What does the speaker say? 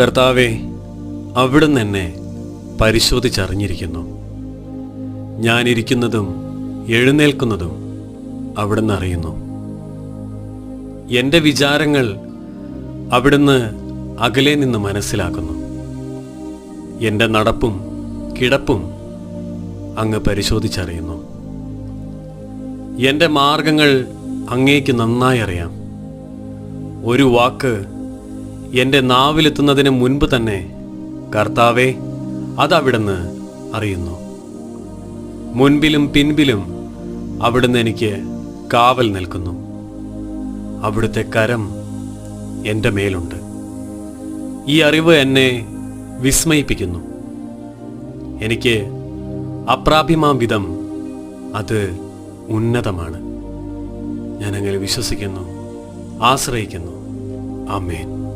കർത്താവെ അവിടുന്ന് എന്നെ പരിശോധിച്ചറിഞ്ഞിരിക്കുന്നു. ഞാനിരിക്കുന്നതും എഴുന്നേൽക്കുന്നതും അവിടുന്ന് അറിയുന്നു. എന്റെ വിചാരങ്ങൾ അവിടുന്ന് അകലെ നിന്ന് മനസ്സിലാക്കുന്നു. എന്റെ നടപ്പും കിടപ്പും അങ്ങ് പരിശോധിച്ചറിയുന്നു. എന്റെ മാർഗങ്ങൾ അങ്ങേക്ക് നന്നായി അറിയാം. ഒരു വാക്ക് എന്റെ നാവിലെത്തുന്നതിന് മുൻപ് തന്നെ കർത്താവെ അതവിടുന്ന് അറിയുന്നു. മുൻപിലും പിൻപിലും അവിടുന്ന് എനിക്ക് കാവൽ നിൽക്കുന്നു. അവിടുത്തെ കരം എന്റെ മേലുണ്ട്. ഈ അറിവ് എന്നെ വിസ്മയിപ്പിക്കുന്നു. എനിക്ക് അപ്രാപ്യമാം വിധം അത് ഉന്നതമാണ്. ഞാനങ്ങനെ വിശ്വസിക്കുന്നു ആശ്രയിക്കുന്നു. ആമേൻ.